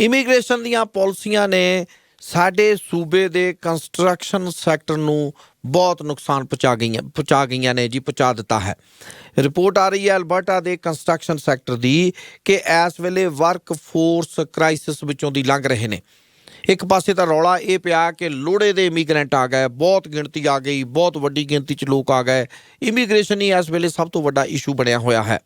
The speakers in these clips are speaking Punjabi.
ਇਮੀਗ੍ਰੇਸ਼ਨ ਦੀਆਂ ਪਾਲਿਸੀਆਂ ਨੇ ਸਾਡੇ ਸੂਬੇ ਦੇ ਕੰਸਟਰਕਸ਼ਨ ਸੈਕਟਰ ਨੂੰ ਬਹੁਤ ਨੁਕਸਾਨ ਪਹੁੰਚਾ ਗਈਆਂ ਪਹੁੰਚਾ ਗਈਆਂ ਨੇ ਜੀ, ਪਹੁੰਚਾ ਦਿੱਤਾ ਹੈ। ਰਿਪੋਰਟ ਆ ਰਹੀ ਹੈ ਅਲਬਰਟਾ ਦੇ ਕੰਸਟਰਕਸ਼ਨ ਸੈਕਟਰ ਦੀ ਕਿ ਇਸ ਵੇਲੇ ਵਰਕ ਫੋਰਸ ਕ੍ਰਾਈਸਿਸ ਵਿੱਚੋਂ ਦੀ ਲੰਘ ਰਹੇ ਨੇ। ਇੱਕ ਪਾਸੇ ਤਾਂ ਰੌਲਾ ਇਹ ਪਿਆ ਕਿ ਲੋੜੇ ਦੇ ਇਮੀਗ੍ਰੈਂਟ ਆ ਗਏ, ਬਹੁਤ ਗਿਣਤੀ ਆ ਗਈ, ਬਹੁਤ ਵੱਡੀ ਗਿਣਤੀ 'ਚ ਲੋਕ ਆ ਗਏ। ਇਮੀਗ੍ਰੇਸ਼ਨ ਹੀ ਇਸ ਵੇਲੇ ਸਭ ਤੋਂ ਵੱਡਾ ਇਸ਼ੂ ਬਣਿਆ ਹੋਇਆ ਹੈ।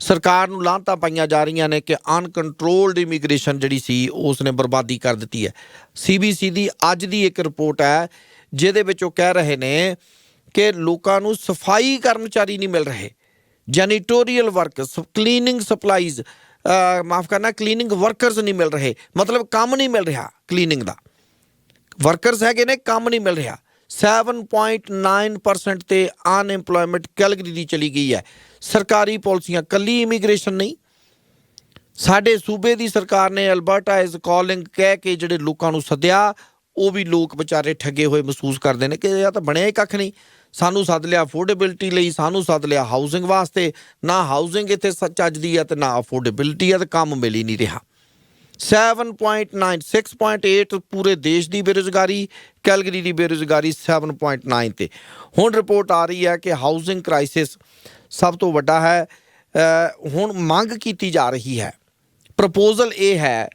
ਸਰਕਾਰ ਨੂੰ ਲਾਂਤਾਂ ਪਾਈਆਂ ਜਾ ਰਹੀਆਂ ਨੇ ਕਿ ਅਨਕੰਟਰੋਲਡ ਇਮੀਗ੍ਰੇਸ਼ਨ ਜਿਹੜੀ ਸੀ ਉਸ ਨੇ ਬਰਬਾਦੀ ਕਰ ਦਿੱਤੀ ਹੈ। ਸੀਬੀਸੀ ਦੀ ਅੱਜ ਦੀ ਇੱਕ ਰਿਪੋਰਟ ਹੈ, ਜਿਹਦੇ ਵਿੱਚ ਉਹ ਕਹਿ ਰਹੇ ਨੇ ਕਿ ਲੋਕਾਂ ਨੂੰ ਸਫ਼ਾਈ ਕਰਮਚਾਰੀ ਨਹੀਂ ਮਿਲ ਰਹੇ। ਜੈਨੀਟੋਰੀਅਲ ਵਰਕਸ ਕਲੀਨਿੰਗ ਸਪਲਾਈਜ਼ ਮਾਫ ਕਰਨਾ ਕਲੀਨਿੰਗ ਵਰਕਰਸ ਨਹੀਂ ਮਿਲ ਰਹੇ। ਮਤਲਬ ਕੰਮ ਨਹੀਂ ਮਿਲ ਰਿਹਾ ਕਲੀਨਿੰਗ ਦਾ। ਵਰਕਰਸ ਹੈਗੇ ਨੇ, ਕੰਮ ਨਹੀਂ ਮਿਲ ਰਿਹਾ। 7.9% ਤੇ ਅਨਐਮਪਲੋਇਮੈਂਟ ਕੈਲਗਰੀ ਦੀ ਚਲੀ ਗਈ ਹੈ। ਸਰਕਾਰੀ ਪਾਲਿਸੀਆਂ, ਕੱਲੀ ਇਮੀਗ੍ਰੇਸ਼ਨ ਨਹੀਂ। ਸਾਡੇ ਸੂਬੇ ਦੀ ਸਰਕਾਰ ਨੇ ਅਲਬਰਟਾ ਇਜ਼ ਕਾਲਿੰਗ ਕਹਿ ਕੇ ਜਿਹੜੇ ਲੋਕਾਂ ਨੂੰ ਸੱਦਿਆ, ਉਹ ਵੀ ਲੋਕ ਵਿਚਾਰੇ ਠੱਗੇ ਹੋਏ ਮਹਿਸੂਸ ਕਰਦੇ ਨੇ ਕਿ ਇਹ ਤਾਂ ਬਣਿਆ ਹੀ ਕੱਖ ਨਹੀਂ। ਸਾਨੂੰ ਸੱਦ ਲਿਆ ਅਫੋਰਡੇਬਿਲਟੀ ਲਈ, ਸਾਨੂੰ ਸੱਦ ਲਿਆ ਹਾਊਸਿੰਗ ਵਾਸਤੇ। ਨਾ ਹਾਊਸਿੰਗ ਇੱਥੇ ਸੱਚ ਅੱਜ ਦੀ ਹੈ ਤੇ ਨਾ ਅਫੋਰਡੇਬਿਲਟੀ ਹੈ ਤੇ ਕੰਮ ਮਿਲ ਹੀ ਨਹੀਂ ਰਿਹਾ। 7.9 6.8 ਪੂਰੇ ਦੇਸ਼ ਦੀ ਬੇਰੁਜ਼ਗਾਰੀ, ਕੈਲਗਰੀ ਦੀ ਬੇਰੁਜ਼ਗਾਰੀ 7.9 ਤੇ। ਹੁਣ ਰਿਪੋਰਟ ਆ ਰਹੀ ਹੈ ਕਿ ਹਾਊਸਿੰਗ ਕ੍ਰਾਈਸਿਸ ਸਭ ਤੋਂ ਵੱਡਾ ਹੈ। ਹੁਣ ਮੰਗ ਕੀਤੀ ਜਾ ਰਹੀ ਹੈ। ਪ੍ਰਪੋਜ਼ਲ ਇਹ ਹੈ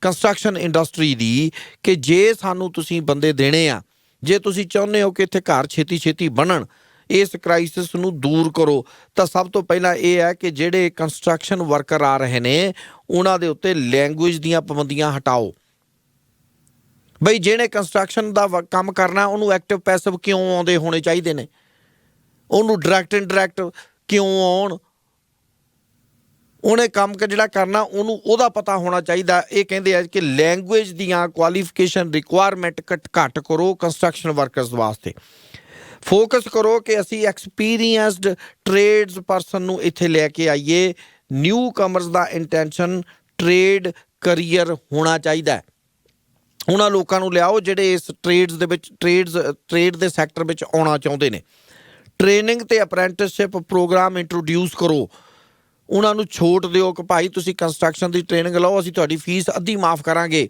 ਕੰਸਟਰਕਸ਼ਨ ਇੰਡਸਟਰੀ ਦੀ ਕਿ ਜੇ ਸਾਨੂੰ ਤੁਸੀਂ ਬੰਦੇ ਦੇਣੇ ਆ, ਜੇ ਤੁਸੀਂ ਚਾਹੁੰਦੇ ਹੋ ਕਿ ਇੱਥੇ ਘਰ ਛੇਤੀ ਛੇਤੀ ਬਣਨ ਇਸ ਕ੍ਰਾਈਸਿਸ ਨੂੰ ਦੂਰ ਕਰੋ। ਤਾਂ ਸਭ ਤੋਂ ਪਹਿਲਾਂ ਇਹ ਹੈ ਕਿ ਜਿਹੜੇ ਕੰਸਟਰਕਸ਼ਨ ਵਰਕਰ ਆ ਰਹੇ ਨੇ, ਉਹਨਾਂ ਦੇ ਉੱਤੇ ਲੈਂਗੁਏਜ ਦੀਆਂ ਪਾਬੰਦੀਆਂ ਹਟਾਓ। ਬਈ ਜਿਹੜੇ ਕੰਸਟਰਕਸ਼ਨ ਦਾ ਵ- ਕੰਮ ਕਰਨਾ, ਉਹਨੂੰ ਐਕਟਿਵ ਪੈਸਿਵ ਕਿਉਂ ਆਉਂਦੇ ਹੋਣੇ ਚਾਹੀਦੇ ਨੇ? ਉਹਨੂੰ ਡਾਇਰੈਕਟ ਇਨਡਾਇਰੈਕਟ ਕਿਉਂ ਆਉਣ? ਉਹਨੇ ਕੰਮ ਜਿਹੜਾ ਕਰਨਾ, ਉਹਨੂੰ, ਉਹਦਾ ਪਤਾ ਹੋਣਾ ਚਾਹੀਦਾ। ਇਹ ਕਹਿੰਦੇ ਆ ਕਿ ਲੈਂਗੁਏਜ ਦੀਆਂ ਕੁਆਲੀਫਿਕੇਸ਼ਨ ਰਿਕੁਆਇਰਮੈਂਟ ਘੱਟ ਕਰੋ ਕੰਸਟਰਕਸ਼ਨ ਵਰਕਰਸ ਵਾਸਤੇ। ਫੋਕਸ ਕਰੋ ਕਿ ਅਸੀਂ ਐਕਸਪੀਰੀਐਂਸਡ ਟ੍ਰੇਡਸ ਪਰਸਨ ਨੂੰ ਇੱਥੇ ਲੈ ਕੇ ਆਈਏ। ਨਿਊ ਕਮਰਸ ਦਾ ਇੰਟੈਂਸ਼ਨ ਟ੍ਰੇਡ ਕਰੀਅਰ ਹੋਣਾ ਚਾਹੀਦਾ ਹੈ। ਉਹਨਾਂ ਲੋਕਾਂ ਨੂੰ ਲਿਆਓ ਜਿਹੜੇ ਇਸ ਟ੍ਰੇਡਸ ਦੇ ਵਿੱਚ ਟ੍ਰੇਡਸ ਟ੍ਰੇਡ ਦੇ ਸੈਕਟਰ ਵਿੱਚ ਆਉਣਾ ਚਾਹੁੰਦੇ ਨੇ। ਟ੍ਰੇਨਿੰਗ ਤੇ ਅਪ੍ਰੈਂਟਿਸਸ਼ਿਪ ਪ੍ਰੋਗਰਾਮ ਇੰਟਰੋਡਿਊਸ ਕਰੋ। ਉਹਨਾਂ ਨੂੰ ਛੋਟ ਦਿਓ ਕਿ ਭਾਈ ਤੁਸੀਂ ਕੰਸਟਰਕਸ਼ਨ ਦੀ ਟ੍ਰੇਨਿੰਗ ਲਓ, ਅਸੀਂ ਤੁਹਾਡੀ ਫੀਸ ਅੱਧੀ ਮਾਫ ਕਰਾਂਗੇ।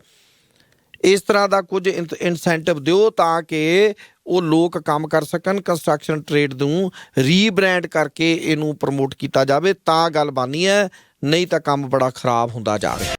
ਇਸ ਤਰ੍ਹਾਂ ਦਾ ਕੁਝ ਇਨਸੈਂਟਿਵ ਦਿਓ ਤਾਂ ਕਿ ਉਹ ਲੋਕ ਕੰਮ ਕਰ ਸਕਣ ਕੰਸਟਰਕਸ਼ਨ ਟ੍ਰੇਡ ਨੂੰ ਰੀਬ੍ਰਾਂਡ ਕਰਕੇ ਇਹਨੂੰ ਪ੍ਰਮੋਟ ਕੀਤਾ ਜਾਵੇ, ਤਾਂ ਗੱਲ ਬਾਨੀ ਹੈ, ਨਹੀਂ ਤਾਂ ਕੰਮ ਬੜਾ ਖਰਾਬ ਹੁੰਦਾ ਜਾ ਰਿਹਾ।